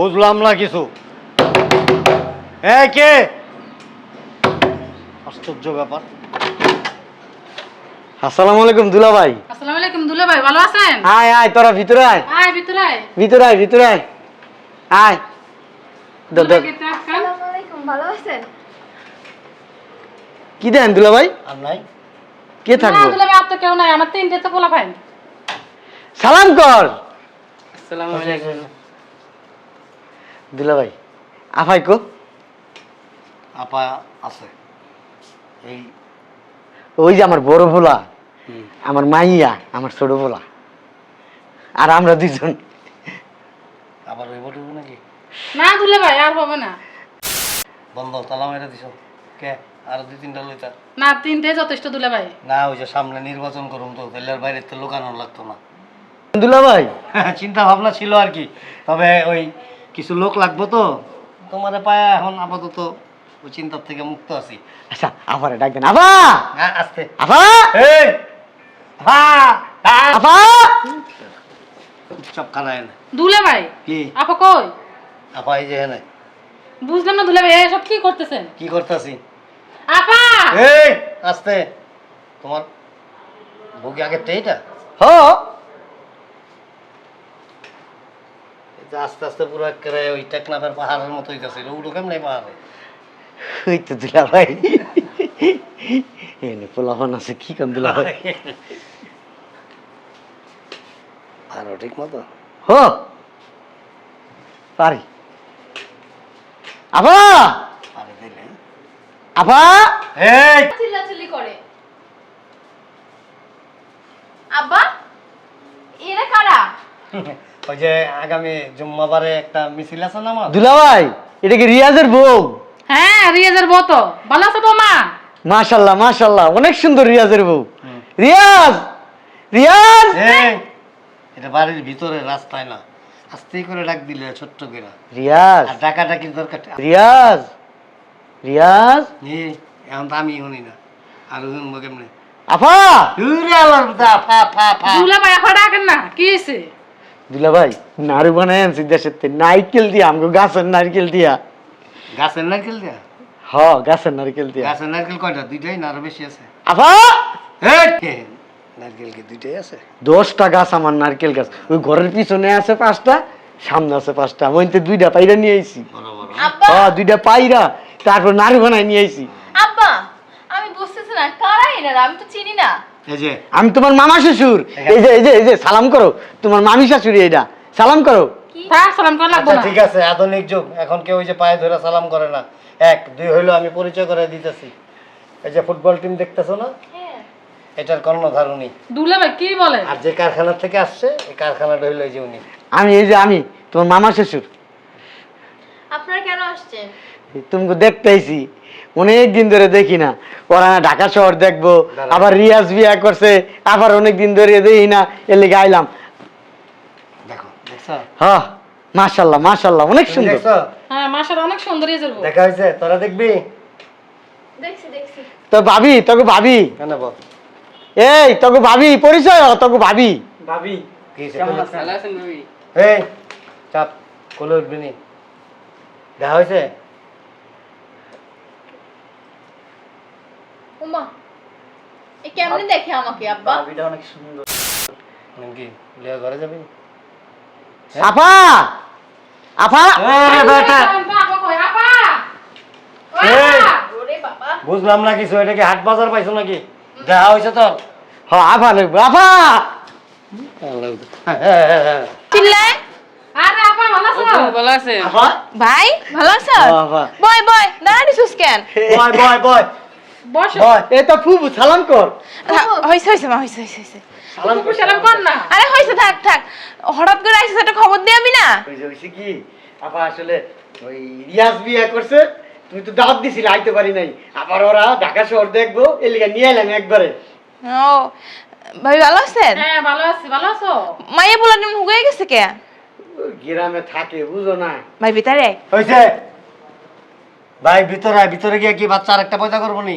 বুঝলাম না কিছু। কে? আশ্চর্য ব্যাপার। আসসালামু আলাইকুম দুলা ভাই আসসালামু আলাইকুম দুলা ভাই ভালো আছেন? আয় আয় তোরা ভিতরে আয়। আয় ভিতরে আয়। ভিতরে আয় ভিতরে আয়। আয়। দ- দ- দুলাকে চা খান। আসসালামু আলাইকুম ভালো আছেন? কি দেন দুলা ভাই আর নাই। কে থাকব? দুলা ভাই আর তো কেউ নাই আমার তিনটে তো পোলা ভাই সালাম কর। আসসালামু আলাইকুম। দুলা ভাই। আফাই কো? আপা আছে। এই ওই যে আমার বড় ভোলা আমার মাইয়া আমার ছোট ভোলা। আর আমরা দুজন আবার ওই বটুকু নাকি? না দুলা ভাই আর হবে না। বন্ধ তালা মেরে দিছ। কে? আর দুই তিনটা লইতা। না তিনটে যথেষ্ট দুলা ভাই। না ওই যে সামনে নির্বাচন করুন তো তাহলে আর বাইরে তো লুকানো লাগতো না। দুলা ভাই। চিন্তা ভাবনা ছিল আর কি। তবে ওই কিছু লোক লাগবো তো। তোমার পায়া এখন আপাতত ওই চিন্তার থেকে মুক্ত আছি। আচ্ছা আবার ডাক দেন। আবা হ্যাঁ আসতে। আবা এই! আবা চুপচাপ খানায় না দুলা ভাই কি? আপা কই? আপা এই যে হ্যাঁ বুঝলাম না দুলা ভাই এসব কি করতেছেন? কি করতেছি? আপা এই আস্তে। তোমার বুকে আগে এইটা? হ এই যে আস্তে আস্তে পুরো একেবারে ওই টেকনাফের পাহাড়ের মতো হইতেছিল উঠো কেমন পাহাড়ে? ওই তো দুলা ভাই। এনে পোলাপন আছে কি কাম দুলা ভাই? আরও ঠিক মতো? হ। পারি। আবা আরে দিলে আবা এই! চিল্লাচিল্লি করে। আব্বা? ওই যে আগামী জুম্মাবারে একটা মিছিল আছে না আমার? দুলা ভাই এটা কি রিয়াজের বউ? হ্যাঁ রিয়াজের বউ তো। ভালো আছে মাশাল্লাহ মাশাল্লাহ অনেক সুন্দর রিয়াজের বউ। রিয়াজ রিয়াজ! এই এটা বাড়ির ভিতরে রাস্তায় না। আস্তে করে ডাক দিলে ছোট্ট করে। রিয়াজ। আর দরকার। রিয়াজ রিয়াজ! এই, এখন তো আমি শুনি না। আর শুনব কেমনে? আফা! উরে আল্লাহর দা, ফা ফা ফা। দুলা ভাই আপা ডাকেন না। কি হয়েছে দুলা ভাই। নাড়ু বানায় আনছি দেশের থেকে। নারকেল দিয়া গাছের নারকেল দিয়া। গাছের নারকেল দিয়া? হ গাছের নারকেল দিয়া। গাছের নারকেল কয়টা? দুইটাই না আরও বেশি আছে? আফা! নারকেল কি দুইটাই আছে? দশটা গাছ আমার নারকেল গাছ। ওই ঘরের পিছনে আছে পাঁচটা সামনে আছে পাঁচটা। ওইতে দুইটা পাইরা নিয়ে আইছি। হ্যাঁ দুইটা পাইরা তারপর নাড়ু বানায় নিয়ে আইছি। আব্বা আমি বুঝতেছি না কারা এনারা? আমি তো চিনি না। আমি তোমার মামা শ্বশুর। এই যে এই যে এই যে সালাম করো। তোমার মামি শাশুড়ি এটা সালাম করো। সালাম করা লাগবো আচ্ছা না। ঠিক আছে আধুনিক যুগ। এখন কেউ ওই যে পায়ে ধরে সালাম করে না। এক দুই হইল আমি পরিচয় করে দিতেছি। এই যে ফুটবল টিম দেখতেছো না? হ্যাঁ। এটার কর্ণধারণী দুলা ভাই কি বলেন আর যে কারখানা থেকে আসছে এই কারখানাটা হইল এই যে উনি। আমি এই যে আমি তোমার মামা শ্বশুর। আপনারা কেন আসছেন? তুমি দেখতে আইছি। অনেক দিন ধরে দেখি না। ওরা ঢাকা শহর দেখব আবার রিয়াজ বিয়া করছে আবার অনেক দিন ধরে দেখি না এর লেগে আইলাম। দেখো দেখছ? হ্যাঁ মাশাল্লাহ মাশাল্লাহ অনেক সুন্দর। হ্যাঁ মাসার অনেক সুন্দর রিয়াজের দেখা হয়েছে? তোরা দেখবি? দেখছি দেখছি। তো ভাবি তোকে ভাবি। কেন বল? এই তোকে ভাবি পরিচয় হ, তোকে ভাবি। ভাবি। কি এই চাপ কোলে উঠবি নি। দেখা হয়েছে? উমা এ কেমনে দেখে আমাকে আব্বা? বাবিটা অনেক সুন্দর। নাকি লিয়া ঘরে যাবি? আপা! আপা! বেটা! আপা! ওরে বাবা। বুঝলাম না কিছু এটা কি হাট বাজার পাইছো নাকি? দেখা হয়েছে তোর? হ আপা লাগবে আপা! চিল্লায় আরে আপা ভালো আছো? আপা? ভাই ভালো আছো? বয় বয় দাঁড়াইছিস কেন? বয় বয় বয়। বসো। বয় এ তো ফুবু সালাম কর। হইছে হইছে মা হইছে হইছে হইছে। ফুপু সালাম কর না। আরে হইছে থাক থাক। হঠাৎ করে আইছিস একটা খবর দিয়ে আমি না? ওই হইছে কি? আপা আসলে ওই রিয়াজ বিয়া করছে তুমি তো দাওয়াত দিছিলে আইতে পারি নাই। আবার ওরা ঢাকা শহর দেখব এর লিগে নিয়ে এলাম একবারে। ও ভাই ভালো আছেন? হ্যাঁ ভালো আছি ভালো আছো? মাইয়া বলার নিম হুগে গেছে কে? গ্রামে থাকে বুঝো না। ভাই ভিতরে হয়েছে ভাই ভিতরে আয়, ভিতরে গিয়ে কি বাচ্চা আরেকটা পয়দা করব নি?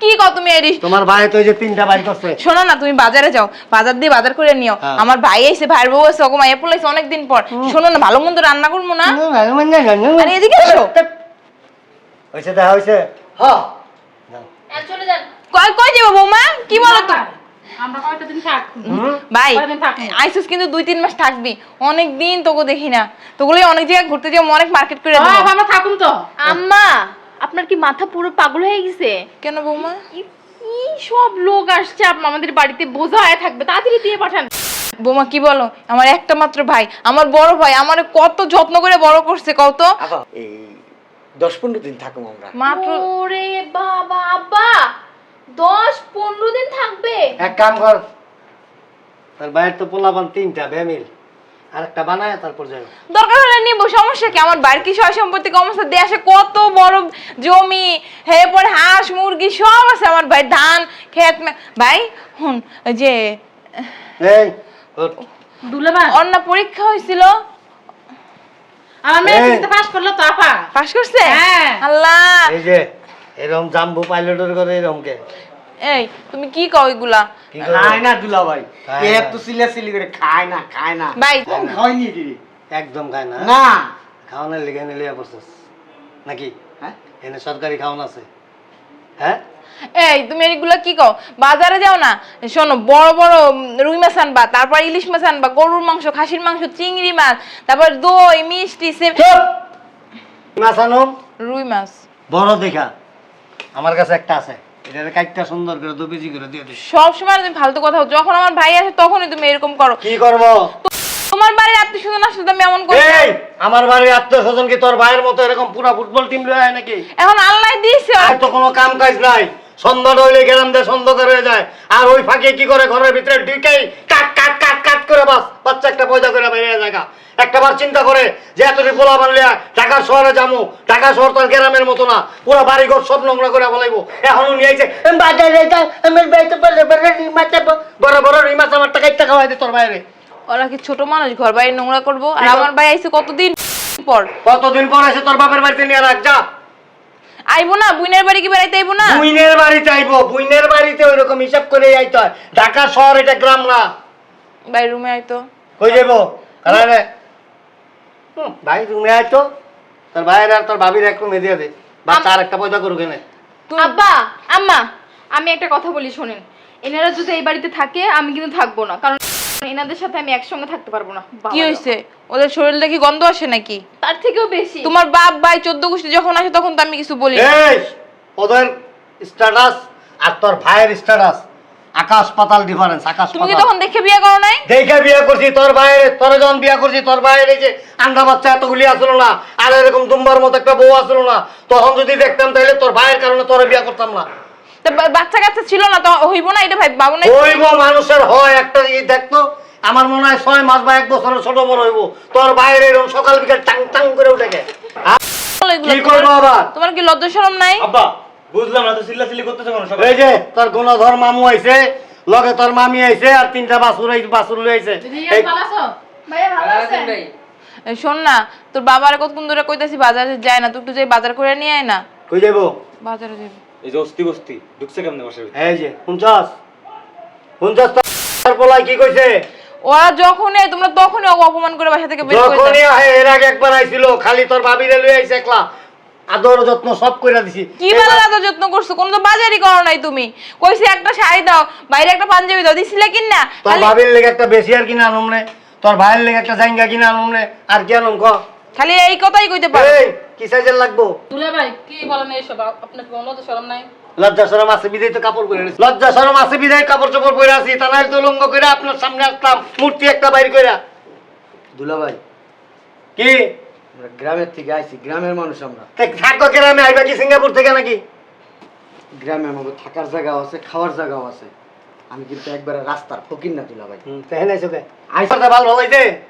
কি কও তুমি এরি? তোমার ভাই তো এই যে তিনটা বাড়ি করছে। শোনো না তুমি বাজারে যাও বাজার দিয়ে বাজার করে নিও। হ্যাঁ। আমার ভাই এসে ভাইয়ের বউ এসে ওকে মাইয়া পড়লাইছে অনেকদিন পর। শোনো না ভালো মন্দ রান্না করব না? আরে এদিকে এসো। হয়েছে দেখা হয়েছে হ্যাঁ চলে যান। কয় কয় যাব বৌমা? কি বলো তো আমরা কয়টা দিন থাক ভাই আইসুস কিন্তু দুই তিন মাস থাকবি। অনেক দিন তোকে দেখি না। তোগুলো অনেক জায়গায় ঘুরতে যাব অনেক মার্কেট করে আমরা থাকুন তো। আম্মা আপনার কি মাথা পুরো পাগল হয়ে গেছে? কেন বৌমা? কি সব লোক আসছে আমাদের বাড়িতে বোঝা হয়ে থাকবে। তাড়াতাড়ি দিয়ে পাঠান। বৌমা কি বলো? আমার একটা মাত্র ভাই আমার বড় ভাই আমার কত যত্ন করে বড় করছে কত এই দশ পনেরো দিন থাকুম আমরা। মাত্র ওরে বাবা আব্বা! দশ পনেরো দিন থাকবে। এক কাম কর। তার ভাইয়ের তো পোলাপান তিনটা বেমিল। আর একটা বানায় তারপর যাই। দরকার হলে নিবো সমস্যা কি? আমার বাড়ির কি সয় সম্পত্তি কম আছে দেশে কত বড় জমি হে পরে হাঁস মুরগি সব আছে আমার ভাই ধান ক্ষেত ভাই হুন যে এই দুলাবা। অন্য পরীক্ষা হয়েছিল। আমার মেয়ে। পাস করল তো আপা। পাস করছে? হ্যাঁ। আল্লাহ। এই যে এরকম জাম্বু পাইলটের করে এরকম কে? এই তুমি কি কও এগুলা? খায় না দুলা ভাই। এ। এত সিলা সিলি করে খায় না খায় না। ভাই। খাওয়াইনি দিদি একদম খায় না। না। খাওয়ানোর লিগে এনে লিয়া পড়ছিস। নাকি? হ্যাঁ? এনে সরকারি খাওয়ান আছে। হ্যাঁ? এই তুমি এগুলা কি কও? বাজারে যাও না। শোনো বড় বড় রুই মাছ আনবা তারপর ইলিশ মাছ আনবা গরুর মাংস খাসির মাংস চিংড়ি মাছ তারপর দই মিষ্টি সে- চুপ! মাছ আনো। রুই মাছ। বড় দেখা। আমার কাছে একটা আছে। এটার কাইটটা সুন্দর করে দু কেজি করে দিয়ে দিস। সব সময় তুমি ফালতু কথা। যখন আমার ভাই আসে তখনই তুমি এরকম করো। কি করব? তোমার বাড়ির আত্মীয় স্বজন আসলে তো আমি এমন করি। এই আমার বাড়ির আত্মীয় স্বজন কি তোর ভাইয়ের মতো এরকম পুরা ফুটবল টিম লয়ে আয় নাকি? এখন আল্লাহ দিয়েছে। আর তো কোনো কাম কাজ নাই। সন্ধ্যা হইলে গেলাম দিয়ে সন্ধ্যা হয়ে যায়। আর ওই ফাঁকে কি করে ঘরের ভিতরে ঢুকেই কাট কাট কাট করে বাস বাচ্চা একটা পয়দা করে বেরিয়ে জায়গা। একটা বার চিন্তা করে যে এতটি পোলা বানলে ঢাকার শহরে যাব ঢাকা শহর তো গ্রামের মতো না পুরো বাড়ি ঘর সব নোংরা করে বলাইবো এখনও নিয়ে আইছে বাজারে যা আমার বাড়িতে বলে বড় রিমাচা বড় বড় রিমাচ আমার টাকা একটা খাওয়াই দে তোর বাইরে। ওরা কি ছোট মানুষ? ঘর বাড়ি নোংরা করব? আর আমার ভাই আইছে কতদিন পর? কতদিন পর এসে তোর বাপের বাড়িতে নিয়ে রাখ যা। আইবো না? বুইনের বাড়ি কি বেড়াইতে আইবো না? বুইনের বাড়িতে আইবো বুইনের বাড়িতে ওইরকম হিসাব করে আইতে হয়। ঢাকা শহর এটা গ্রাম না। ভাই রুমে আইতো কই যাব কারারে ভাই তুমি আইতো তোর ভাইয়ের আর তোর ভাবির এক রুমে দিয়ে দে। বাচ্চা আর একটা পয়দা করুক এনে। আব্বা আম্মা আমি একটা কথা বলি শোনেন। এনারা যদি এই বাড়িতে থাকে আমি কিন্তু থাকব না। কারণ এনাদের সাথে আমি একসঙ্গে থাকতে পারব না। কি হয়েছে ওদের শরীর দেখি গন্ধ আসে নাকি? তার থেকেও বেশি। তোমার বাপ ভাই চোদ্দ গোষ্ঠী যখন আসে তখন তো আমি কিছু বলি ওদের স্ট্যাটাস আর তোর ভাইয়ের স্ট্যাটাস আকাশ পাতাল ডিফারেন্স আকাশ তুমি কি তখন দেখে বিয়ে করো নাই? দেখে বিয়ে করছি তোর ভাইয়ের তোর যখন বিয়ে করছি তোর এই যে আন্ডা বাচ্চা এতগুলি আসলো না আর এরকম দুম্বার মতো একটা বউ আসলো না তখন যদি দেখতাম তাহলে তোর ভাইয়ের কারণে তোর বিয়ে করতাম না। তা বাচ্চা কাচ্চা ছিল না তো হইব না এটা ভাই বাবু নাই হইব মানুষের হয় একটা ই দেখতো আমার মনে হয় ছয় মাস বা এক বছরের ছোট বড় হইব তোর বাইরে এরকম সকাল বিকাল টাং টাং করে উঠে গে। কি করব আবার? তোমার কি লজ্জা শরম নাই? আব্বা বুঝলাম না তো চিল্লাচিল্লি করতেছে কোনো সকালে? এই যে তোর গুণধর মামু আইছে লগে তোর মামি আইছে আর তিনটা বাসুর আইছে বাসুর লই আইছে। এই- ভালো আছো? ভাইয়া ভালো আছেন? এই শোন না তোর বাবার কতক্ষণ ধরে কইতাছি বাজারে যায় না তুই একটু যাই বাজার করে নিয়ে আয় না। কই যাইবো? বাজারে যাবি এই যে অস্তি বস্তি ঢুকছে কেমনে বাসার ভিতরে? এই যে শুনছস? শুনছস তোর পোলাই কি কইছে? ওরা যখনই তোমরা তখনই অপমান করে বাসা থেকে বের করে দাও। যখনই আহে এর আগে একবার আইছিল খালি তোর ভাবিরে লই আইছে একলা। আদর যত্ন সব কইরা দিছি। কি বেলা এত যত্ন করছ? কোনো তো বাজারই করো নাই তুমি। কইছি একটা শাড়ি দাও। বাইরে একটা পাঞ্জাবি দাও। দিছিলে কিন? না তোর ভাবির লেগে একটা বেশি আর কিনা আনুম রে। তোর ভাইয়ের লেগে একটা জাইঙ্গা কিনা আনুম রে। আর কি আনুম ক? খালি এই কথাই কইতে পারো। এই কি সাইজের লাগবো? দুলা ভাই কি বলেন এইসব আপ- আপনার কোনো লজ্জা শরম নাই? লজ্জা শরম আছে বিদায় তো কাপড় পরে নিছি। লজ্জা শরম আছে বিদায় কাপড় চোপড় পরে আছি। তা নাহলে তো লঙ্গ করে আপনার সামনে আসলাম মূর্তি একটা বাইর কইরা। দুলা ভাই। কি? আমরা গ্রামের থেকে আইছি গ্রামের মানুষ আমরা। থাকো গ্রামে আইবা কি সিঙ্গাপুর থেকে নাকি? গ্রামে আমাদের থাকার জায়গাও আছে খাওয়ার জায়গাও আছে। আমি কিন্তু একবারে রাস্তার ফকির না দুলা ভাই হুম তেহেন আইছো কে? আইসা ভালো হইছে?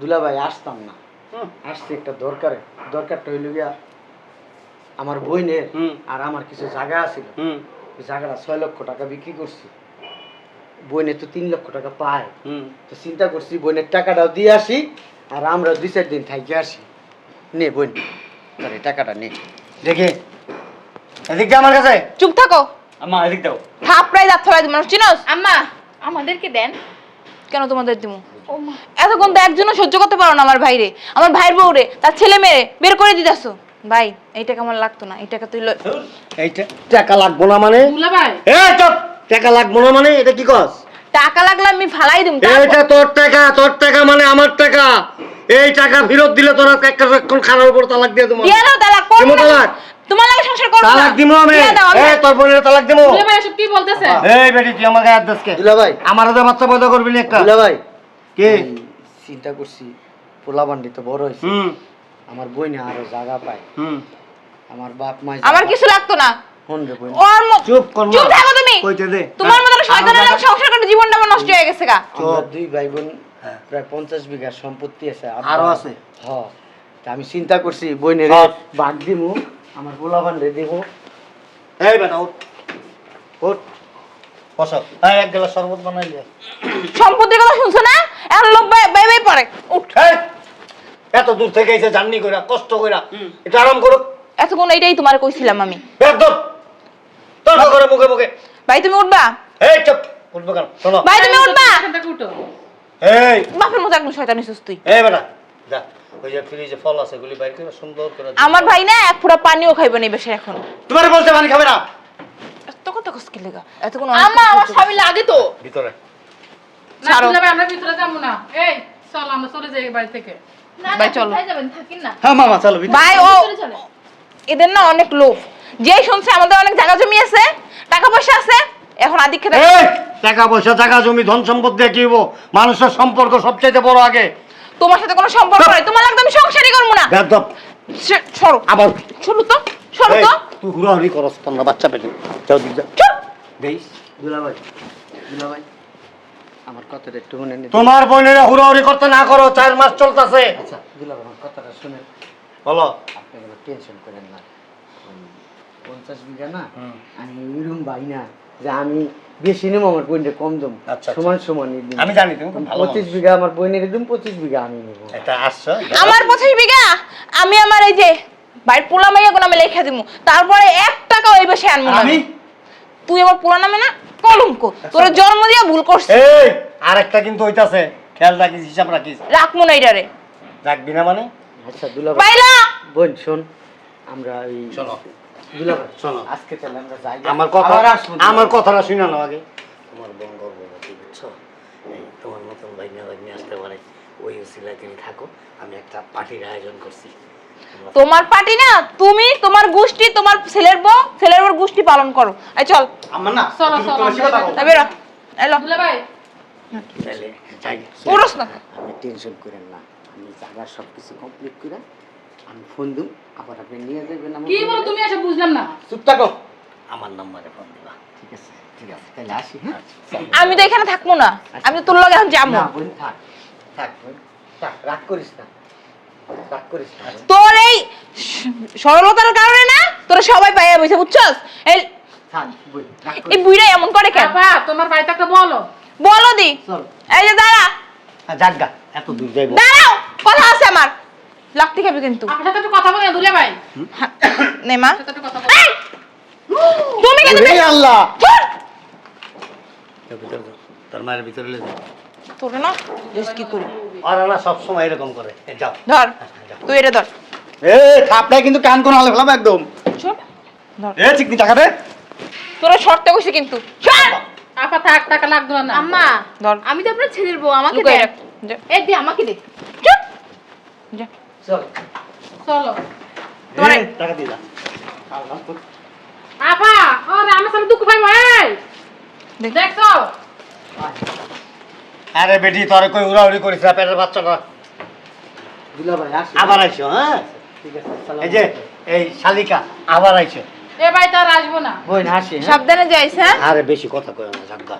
দুলা ভাই আসতাম না। হুম। আসছে একটা দরকারে। দরকারটা হইল গিয়া আমার বইনের। আর আমার কিছু জায়গা আছিল। হুম। জায়গাটা ছয় লক্ষ টাকা বিক্রি করছি। বইনে তো তিন লক্ষ টাকা পায়। হুম। তো চিন্তা করছি বইনের টাকাটাও দিয়ে আসি আর আমরা দুই চার দিন থাকি আসি। নে বোন। তোর এই টাকাটা নে। দেখি। এদিক দিয়ে আমার কাছে। চুপ থাকো। আম্মা এদিক দাও। থাপড়াই দাঁত ফেলাই চিনোস আম্মা আমাদেরকে দেন। কেন তোমাদের দিমু? এতক্ষণ তো একজনও সহ্য করতে পারো না আমার ভাইরে। আমার ভাইয়ের বউরে তার ছেলে মেয়ে বের করে দিতেছো। ভাই এই টাকা আমার লাগতো না। এই টাকা তুই। এইটা টাকা লাগবো না মানে? টাকা লাগবো না মানে? এটা কি কস? টাকা লাগলে আমি ফালাই দিম এইটা তোর টাকা তোর টাকা মানে আমার টাকা। এই টাকা ফেরত দিলে তোরা একটা এখন খানার উপর তালাক দিয়ে তোমার দিয়ে দাও তালাক দিমু তালাক? তোমার লাগে সংসার করব। তালাক দিমু আমি। এই তোর বোনের তালাক দিমু। দুলা ভাই এসব কি বলতেছে? এই বেটি তুই আমাকে হাত দাসকে দুলা ভাই। আমার হাতে বাচ্চা পয়দা করবি না একটা। দুলা ভাই। কে? চিন্তা করছি পোলা বান্ডি তো বড় হয়েছে। হুম। আমার বই না আরও জায়গা পায়। হুম। আমার বাপ মাই আমার কিছু লাগতো না। চুপ কর চুপ থাকো তুমি। কইতে দে। তোমার মতো শয়তানের সংসার করে জীবনটা আমার নষ্ট হয়ে গেছে গা। দুই ভাই বোন। প্রায় পঞ্চাশ বিঘা সম্পত্তি আছে। আরও আছে? হ তা আমি চিন্তা করছি বইনের। বাদ দিমু আমার দিব। এই বেটা উঠ। উঠ। বসো। এই এক গ্লাস শরবত বানাই লিয়া সম্পত্তির কথা শুনছো না? এখন লোক বাই বাই পড়ে। উঠ। এত দূর থেকে এসে জার্নি কইরা কষ্ট কইরা একটু আরাম করো। এতক্ষণ এইটাই তোমার কইছিলাম আমি। একদম তোর করে মুখে মুখে। ভাই তুমি উঠবা? এই চুপ। উঠবো কেন? শোনো। ভাই তুমি উঠবা? এখান থেকে উঠো। এই। বাপের মতো একদম শয়তানি সুস তুই। এই বেটা যা। ওই যে ফ্রিজে ফল আছে গুলি বাইর করে সুন্দর করে আমার ভাই না এক ফুটা পানিও খাইবে না বেশি এখন। তোমার বলছে পানি খাবে না। এত কথা কষ্ট লেগা? এতক্ষণ আম্মা আমার স্বামী লাগে তো। ভিতরে। ছাড়ো। দুলা আমরা ভিতরে যাব না। এই চল আমরা চলে যাই বাড়ি থেকে। না না ভাই, চলো। কোথায় যাবেন? থাকেন না। হ্যাঁ মামা চলো ভাই ও এদের না অনেক লোভ। যে শুনছে আমাদের অনেক জায়গা জমি আছে টাকা পয়সা আছে এখন আদিক খেতে টাকা পয়সা টাকা জমি ধন সম্পদ দিয়ে কি হইবো? মানুষের সম্পর্ক সবচাইতে বড় আগে। তোমার সাথে কোনো সম্পর্ক নাই। তোমার আমি সংসারই করব না। বেদব সরো। আবার। সরো তো সরো তো। তুই হুড়াহুড়ি করস তোর না বাচ্চা পেটে যাও দিক যা। চুপ। দেইস দুলা ভাই আমার কথাটা একটু মনে নেই। তোমার বোনেরা হুড়াহুড়ি করতে না করো চার মাস চলতেছে। আচ্ছা দুলা আমার কথাটা শুনেন। বলো। আপনি টেনশন করেন না। পঞ্চাশ বিঘা না আমি ওইরকম না। যে আমি বেশি নেব আমার বোনটা কম দম আচ্ছা, আচ্ছা। সমান সমান আমি জানি তুমি পঁচিশ বিঘা আমার বোনের একদম পঁচিশ বিঘা আমি নেব। এটা আসছো আমার পঁচিশ বিঘা? আমি আমার এই যে ভাই পোলা মাইয়া আমি লেখা দিব তারপরে এক টাকাও এই বেশি আনব না। আমি? তুই আমার পোলা নামে না? কলঙ্ক। তোর জন্ম দিয়া ভুল করছিস এই আরেকটা কিন্তু হইতাছে। খেয়াল রাখিস হিসাব রাখিস। রাখব না এটারে রাখবি না মানে? আচ্ছা দুলা পাইলা বোন শোন আমরা এই শোনো দুলা শোনো আজকে তাহলে আমরা যাই। আমার কথা আমার কথাটা শুনে নাও আগে। তোমার বোন গর্ভবতী বুঝছ? তোমার মতন ভাইনা ভাইনি আসতে পারে। ওই উসিলায় তুমি থাকো আমি একটা পার্টির আয়োজন করছি। তোমার পার্টি না তুমি তোমার গোষ্ঠী তোমার ছেলের বউ ছেলের বউর গোষ্ঠী পালন করো। এই চল। আমার না চলো চলো বেরো। এলো দুলা তাহলে যাই। পুরুষ না। আপনি টেনশন করেন না। আমি জায়গা সব কিছু কমপ্লিট করে আমি ফোন দিম আবার আপনি নিয়ে যাবেন আমার কি বলো তুমি এসব বুঝলাম না। চুপ থাকো। আমার নাম্বারে ফোন দিবা। ঠিক আছে ঠিক আছে তাহলে আসি হ্যাঁ? আমি তো এখানে থাকব না। আমি তো তোর লগে এখন যাব। না বোন থাক থাক বোন থাক রাগ করিস না। তোর এই সরলতার কারণে না তোরা সবাই পাইয়া বসে বুঝছস? এই বুইরা এমন করে কেন? তোমার বাড়িতে একটা বলো। বলো দি। চল। এই যে দাঁড়া। হ্যাঁ, যাক গা এত দূর যাইবো। দাঁড়াও কথা আছে আমার। লাগতে খাবে কিন্তু। আপনার সাথে একটু কথা বলে দুলা ভাই। নে মা। সাথে একটু কথা বলো এই! তুমি কিন্তু ওরে আল্লাহ! ধুর! যাও ভিতরে যাও। তোর মায়ের ভিতরে লে তোরে না দেখ কি করি ওরা না সবসময় এরকম করে। যাও। ধর তুই এটা ধর। এ খাপটাই কিন্তু কান কোন হালে ফেলাম একদম। ছোট ধর। এ চিকনি টাকা দে। তোরা শর্তে কিন্তু। সর আপা থাক টাকা লাগবে না। আম্মা ধর। আমি তো আপনার ছেলের বউ আমাকে এ দি আমাকে দে। চুপ! যা। চল। চলো। টাকা দিয়ে দাও আপা ও আমার সাথে দুঃখ পাইবো এই! দেখ। দেখছ? আরে বেটি তোর কই উড়াউড়ি করিস না পেটের দুলা ভাই আসি। আবার আইছো হ্যাঁ? ঠিক আছে এই যে এই শালিকা আবার আইছো এ আর আসব না। আসি হ্যাঁ? সাবধানে যাইস হ্যাঁ? আরে বেশি কথা কয় না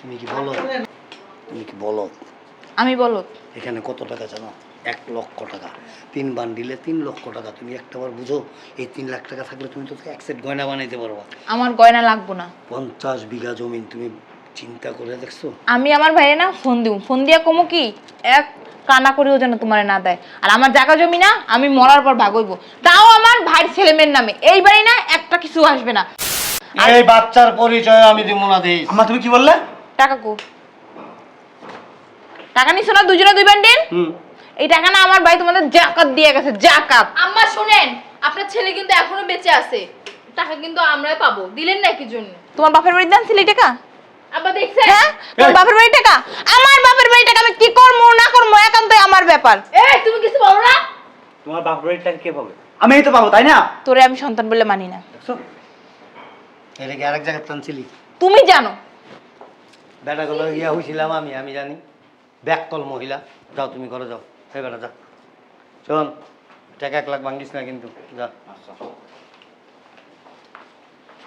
তুমি কি বলো তুমি কি বলো আমি বলো এখানে কত টাকা জানো? এক লক্ষ টাকা। তিন বান্ডিলে তিন লক্ষ টাকা। তুমি একটাবার বুঝো এই তিন লাখ টাকা থাকলে তুমি তো এক সেট গয়না বানাইতে পারবা। আমার গয়না লাগবো না। পঞ্চাশ বিঘা জমিন তুমি চিন্তা করে দেখছ? আমি আমার ভাইয়ে না ফোন দিব। ফোন দিয়া কমু কি? এক কানা করেও যেন তোমার না দেয়। আর আমার জায়গা জমি না আমি মরার পর ভাগইব তাও আমার ভাইয়ের ছেলে মেয়ের নামে। এই বাড়ি না একটা কিছু আসবে না। এই বাচ্চার পরিচয় আমি দিব না দিস আম্মা তুমি কি বললে? টাকা কো? টাকা নিছো না? দুজনে দুই বান্ডিল? হুম। এই টাকা না আমার ভাই তোমাদের জাকাত দিয়ে গেছে জাকাত। আম্মা শুনেন আপনার ছেলে কিন্তু এখনও বেঁচে আছে। টাকা কিন্তু আমরাই পাবো দিলেন না কি জন্য। তোমার বাপের বাড়িতে আনছিলি টাকা? আব্বা দেখছেন? হ্যাঁ? তোমার বাপের বাড়ি টাকা? আমার বাপের বাড়ি টাকা আমি কি করব না করব একান্তই আমার ব্যাপার। এই তুমি কিছু বলো না। তোমার বাপ বাড়ির টাকা কে পাবে? আমি তো পাবো তাই না? তোরে আমি সন্তান বলে মানি না। দেখছ? এটা কি আরেক জায়গায় টানছিলি? তুমি জানো। বেটা গুলো ইয়া হয়েছিলাম আমি আমি জানি। ব্যাককল মহিলা যাও তুমি ঘরে যাও। এই বেটা যা। শোন টাকা এক লাখ ভাঙ্গিস না কিন্তু যা।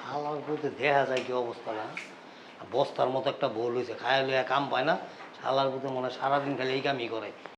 হালার বলতে দেখা যায় কি অবস্থা না? বস্তার মতো একটা বউ হয়েছে খায় লইয়া কাম পায় না শালার পুতে মনে হয় সারাদিন খালি এই কামই করে।